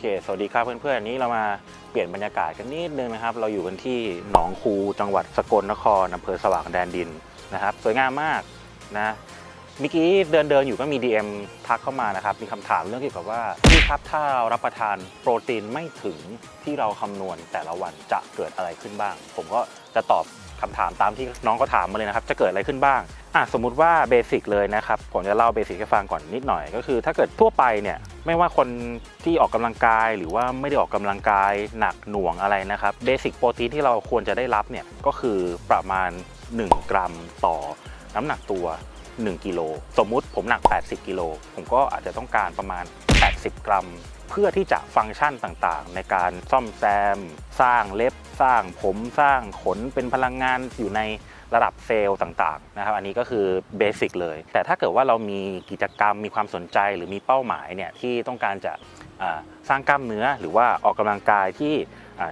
โอเค สวัสดีครับเพื่อนๆอันนี้เรามาเปลี่ยนบรรยากาศกันนิดนึงนะครับ เราอยู่กันที่หนองคูจังหวัดสกลนครอำเภอสว่างแดนดินนะครับ สวยงามมากนะ เมื่อกี้เดินเดินๆอยู่ก็มี DM ทักเข้ามานะครับ มีคำถามเรื่องเกี่ยวกับว่าพี่ครับถ้าเรารับประทานโปรตีนไม่ถึงที่เราคำนวณแต่ละวันจะเกิดอะไรขึ้นบ้าง ผมก็จะตอบคำถามตามที่น้องก็ถามมาเลยนะครับ จะเกิดอะไรขึ้นบ้าง อะสมมุติว่าเบสิกเลยนะครับผมจะเล่าเบสิกให้ฟังก่อนนิดหน่อย ก็คือ ถ้าเกิดทั่วไปเนี่ยไม่ว่าคนที่ออกกำลังกาย หรือว่าไม่ได้ออกกำลังกายหนักหน่วงอะไรนะครับเบสิกโปรตีนที่เราควรจะได้รับเนี่ยก็คือประมาณ 1 กรัมต่อน้ำหนักตัว 1กิโลสมมุติผมหนัก 80กิโลผมก็อาจจะต้องการประมาณ 80 กรัม เพื่อที่จะฟังก์ชันต่างๆ ในการซ่อมแซม สร้างเล็บสร้างผมสร้างขนเป็นพลังงานอยู่ในระดับเซลล์ต่างๆนะครับอันนี้ก็คือเบสิกเลย แต่ถ้าเกิดว่าเรามีกิจกรรมมีความสนใจหรือมีเป้าหมายเนี่ยที่ต้องการจะสร้างกล้ามเนื้อหรือว่าออกกำลังกายที่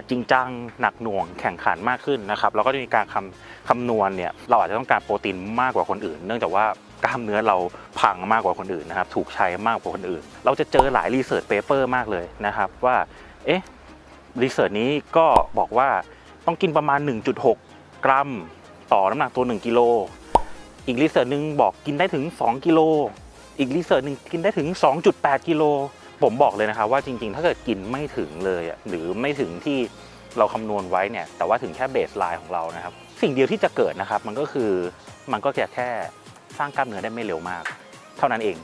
จริงจังหนักหน่วงแข่งขันมากขึ้นนะครับเราก็จะมีการคำคำนวณเนี่ยเราอาจจะต้องการโปรตีนมากกว่าคนอื่น เนื่องจากว่ากล้ามเนื้อเราพังมากกว่าคนอื่นนะครับถูกใช้มากกว่าคนอื่น เราจะเจอหลายรีเสิร์ชเปเปอร์มากเลยนะครับว่าเอ๊ะรีเสิร์ชนี้ก็บอกว่าต้องกินประมาณ 1.6 กรัม ต่อน้ำหนักตัว 1กิโลอีกรีเสิร์ชหนึ่งบอกกินได้ถึง 2 กิโลอีกรีเสิร์ชหนึ่งกินได้ถึง 2.8 กิโล ผมบอกเลยนะครับว่าจริงๆ ถ้าเกิดกินไม่ถึงเลยหรือไม่ถึงที่เราคำนวณไว้เนี่ยแต่ว่าถึงแค่เบสไลน์ของเรานะครับ สิ่งเดียวที่จะเกิดนะครับ มันก็คือมันก็แค่แค่สร้างกล้ามเนื้อได้ไม่เร็วมาก เท่านั้นเอง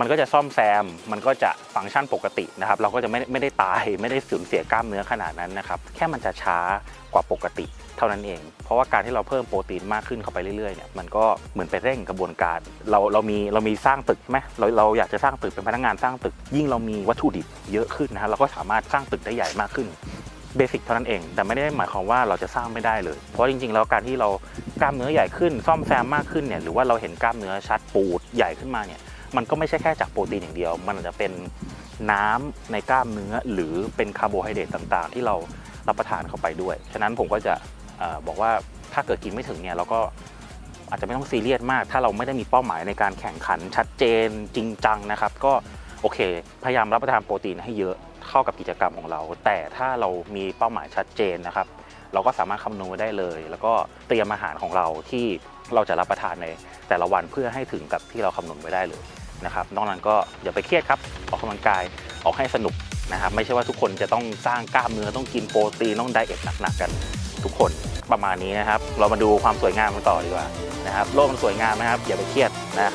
มันก็จะซ่อมแซม มันก็จะฟังก์ชันปกตินะครับ เราก็จะไม่ไม่ได้ตายไม่ได้สูญเสียกล้ามเนื้อขนาดนั้นนะครับ แค่มันจะช้ากว่าปกติเท่านั้นเอง เพราะว่าการที่เราเพิ่มโปรตีนมากขึ้นเข้าไปเรื่อยๆเนี่ย มันก็เหมือนไปเร่งกระบวนการ เราเรามีเรามีสร้างตึกไหมเราเราอยากจะสร้างตึกเป็นพนักงานสร้างตึก ยิ่งเรามีวัตถุดิบเยอะขึ้นนะฮะ เราก็สามารถสร้างตึกได้ใหญ่มากขึ้นเบสิกเท่านั้นเอง แต่ไม่ได้หมายความว่าเราจะสร้างไม่ได้เลย เพราะจริงๆ แล้วการที่เรากล้ามเนื้อใหญ่ขึ้น ซ่อมแซมมากขึ้นเนี่ย หรือว่าเราเห็นกล้ามเนื้อชัดปูดใหญ่ขึ้นมาเนี่ย มันก็ไม่ใช่แค่จากโปรตีนอย่างเดียว มันอาจจะเป็นน้ำในกล้ามเนื้อหรือเป็นคาร์โบไฮเดรตต่างๆ ที่เรารับประทานเข้าไปด้วย ฉะนั้นผมก็จะอบอกว่าถ้าเกิดกินไม่ถึงเนี่ยเราก็อาจจะไม่ต้องซีเรียสมาก ถ้าเราไม่ได้มีเป้าหมายในการแข่งขันชัดเจนจริงจังนะครับ ก็โอเค พยายามรับประทานโปรตีนให้เยอะเข้ากับกิจกรรมของเรา แต่ถ้าเรามีเป้าหมายชัดเจนนะครับ เราก็สามารถคำนวณได้เลย แล้วก็เตรียมอาหารของเราที่เราจะรับประทานในแต่ละวันเพื่อให้ถึงกับที่เราคำนวณไว้ได้เลยนะครับนอกนั้นก็อย่าไปเครียดครับออกกำลังกายออกให้สนุกนะครับไม่ใช่ว่าทุกคนจะต้องสร้างกล้ามเนื้อต้องกินโปรตีนต้องไดเอทหนักๆกันทุกคนประมาณนี้นะครับ เรามาดูความสวยงามกันต่อดีกว่านะครับโลกมันสวยงามนะครับ อย่าไปเครียดนะครับ